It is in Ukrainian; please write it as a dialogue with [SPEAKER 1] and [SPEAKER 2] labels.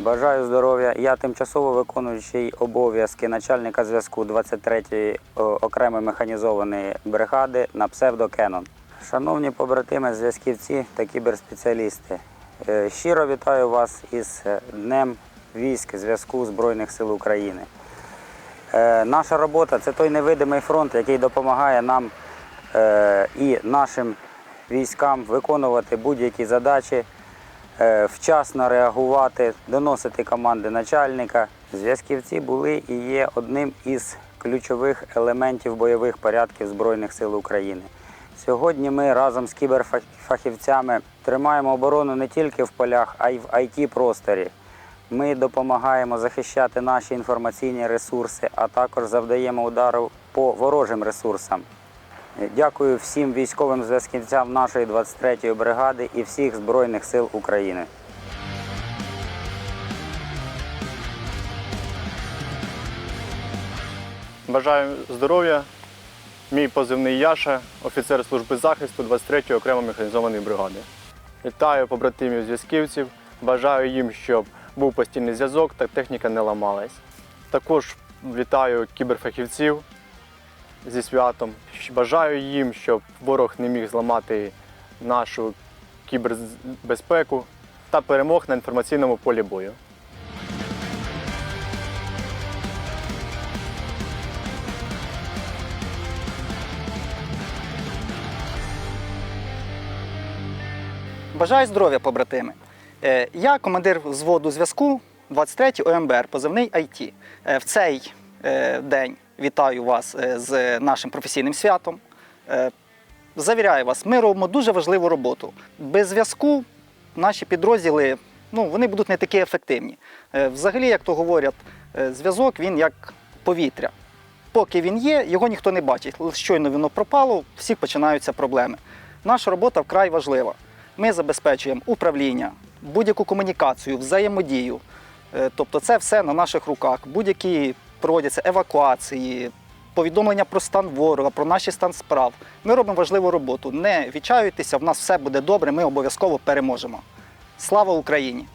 [SPEAKER 1] Бажаю здоров'я. Я тимчасово виконуючий обов'язки начальника зв'язку 23-ї окремої механізованої бригади на псевдо Кенон. Шановні побратими, зв'язківці та кіберспеціалісти, е, щиро вітаю вас із е, Днем військ зв'язку Збройних сил України. Е, Наша робота це той невидимий фронт, який допомагає нам е, і нашим військам виконувати будь-які задачі, е, вчасно реагувати, доносити команди начальника. Зв'язківці були і є одним із ключових елементів бойових порядків Збройних сил України. Сьогодні ми разом з кіберфахівцями тримаємо оборону не тільки в полях, а й в it просторі ми допомагаємо захищати наші інформаційні ресурси, а також завдаємо удару по ворожим ресурсам. Дякую всім військовим зв'язківцям нашої 23-ї бригади і всіх Збройних сил України.
[SPEAKER 2] Бажаю здоров'я. Мій позивний Яша, офіцер служби захисту 23-ї окремо механізованої бригади. Вітаю побратимів зв'язківців. Бажаю їм, щоб був постійний зв'язок та техніка не ламалась. Також вітаю кіберфахівців зі святом. Бажаю їм, щоб ворог не міг зламати нашу кібербезпеку та перемог на інформаційному полі бою.
[SPEAKER 3] Бажаю здоров'я, побратими. Е, Я командир взводу зв'язку 23 й ОМБР, позивний IT. Е, В цей е, день вітаю вас е, з нашим професійним святом. Е, Завіряю вас, ми робимо дуже важливу роботу. Без зв'язку наші підрозділи ну, вони будуть не такі ефективні. Е, Взагалі, як то говорять, зв'язок він як повітря. Поки він є, його ніхто не бачить. Щойно воно пропало, всіх починаються проблеми. Наша робота вкрай важлива. Ми забезпечуємо управління, будь-яку комунікацію, взаємодію. Тобто це все на наших руках. Будь-які проводяться евакуації, повідомлення про стан ворога, про наш стан справ. Ми робимо важливу роботу. Не відчаюйтеся, в нас все буде добре, ми обов'язково переможемо. Слава Україні!